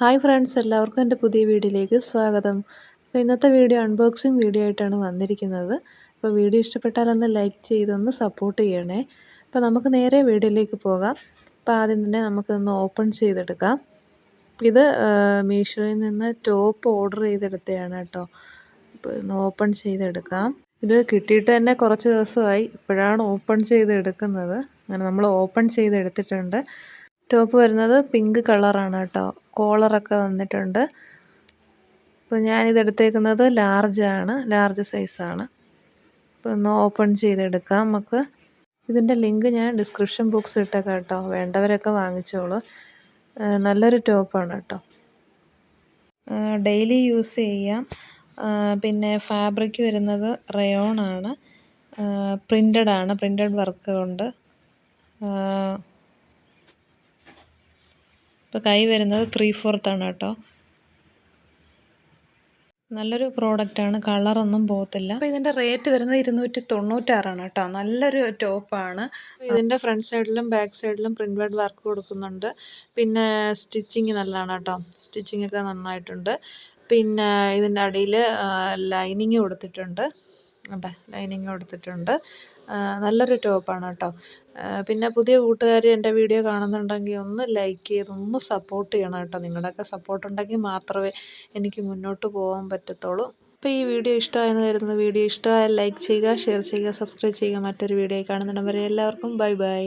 Hi friends എല്ലാവർക്കും എന്റെ പുതിയ വീഡിയോയിലേക്ക് സ്വാഗതം. അപ്പോൾ ഇന്നത്തെ വീഡിയോ അൺബോക്സിങ് വീഡിയോ ആയിട്ടാണ് വന്നിരിക്കുന്നത്. അപ്പോൾ വീഡിയോ ഇഷ്ടപ്പെട്ടാൽ ഒന്ന് ലൈക്ക് ചെയ്തൊന്ന് സപ്പോർട്ട് ചെയ്യണേ. അപ്പോൾ നമുക്ക് നേരെ വീഡിയോയിലേക്ക് പോകാം. അപ്പോൾ ആദ്യം തന്നെ നമുക്കൊന്ന് ഓപ്പൺ ചെയ്തെടുക്കാം. ഇത് മീഷോയിൽ നിന്ന് ടോപ്പ് ഓർഡർ ചെയ്തെടുത്തതാണ് കേട്ടോ. അപ്പോൾ ഒന്ന് ഓപ്പൺ ചെയ്തെടുക്കാം. ഇത് കിട്ടിയിട്ട് തന്നെ കുറച്ച് ദിവസമായി ഇപ്പോഴാണ് ഓപ്പൺ ചെയ്തെടുക്കുന്നത്. അങ്ങനെ നമ്മൾ ഓപ്പൺ ചെയ്തെടുത്തിട്ടുണ്ട്. ടോപ്പ് വരുന്നത് പിങ്ക് കളറാണ് കേട്ടോ. കോളറൊക്കെ വന്നിട്ടുണ്ട്. അപ്പോൾ ഞാനിത് എടുത്തേക്കുന്നത് ലാർജാണ് ലാർജ് സൈസാണ് അപ്പോൾ ഒന്ന് ഓപ്പൺ ചെയ്തെടുക്കാം നമുക്ക്. ഇതിന്റെ ലിങ്ക് ഞാൻ ഡിസ്ക്രിപ്ഷൻ ബോക്സ് ഇട്ടേക്കാം കേട്ടോ. വേണ്ടവരൊക്കെ വാങ്ങിച്ചോളൂ. നല്ലൊരു ടോപ്പാണ് കേട്ടോ. ഡെയിലി യൂസ് ചെയ്യാം. പിന്നെ ഫാബ്രിക് വരുന്നത് റയോൺ ആണ്. പ്രിന്റഡ് ആണ്. പ്രിന്റഡ് വർക്ക് കൊണ്ട് ഇപ്പോൾ കൈ വരുന്നത് ത്രീ ഫോർത്താണ് കേട്ടോ. നല്ലൊരു പ്രോഡക്റ്റാണ് കളറൊന്നും പോകത്തില്ല. അപ്പോൾ ഇതിന്റെ റേറ്റ് വരുന്നത് ഇരുന്നൂറ്റി തൊണ്ണൂറ്റാറാണ് കേട്ടോ. നല്ലൊരു ടോപ്പാണ് ഇതിന്റെ ഫ്രണ്ട് സൈഡിലും ബാക്ക് സൈഡിലും പ്രിന്റ് വർക്ക് കൊടുക്കുന്നുണ്ട്. പിന്നെ സ്റ്റിച്ചിങ് നല്ലതാണ് കേട്ടോ. സ്റ്റിച്ചിങ് ഒക്കെ നന്നായിട്ടുണ്ട്. പിന്നെ ഇതിന്റെ അടിയിൽ ലൈനിങ് കൊടുത്തിട്ടുണ്ട്. അതെ ലൈനിങ് കൊടുത്തിട്ടുണ്ട്. നല്ലൊരു ടോപ്പാണ് കേട്ടോ. പിന്നെ പുതിയ കൂട്ടുകാർ എന്റെ വീഡിയോ കാണുന്നുണ്ടെങ്കിൽ ഒന്ന് ലൈക്ക് ചെയ്ത് ഒന്ന് സപ്പോർട്ട് ചെയ്യണം കേട്ടോ. നിങ്ങളുടെയൊക്കെ സപ്പോർട്ട് ഉണ്ടെങ്കിൽ മാത്രമേ എനിക്ക് മുന്നോട്ട് പോകാൻ പറ്റത്തുള്ളൂ. അപ്പോൾ ഈ വീഡിയോ ഇഷ്ടമായെന്ന് കരുതുന്നു. വീഡിയോ ഇഷ്ടമായാൽ ലൈക്ക് ചെയ്യുക ഷെയർ ചെയ്യുക സബ്സ്ക്രൈബ് ചെയ്യുക. മറ്റൊരു വീഡിയോ കാണുന്നിടം വരെ എല്ലാവർക്കും ബൈ ബൈ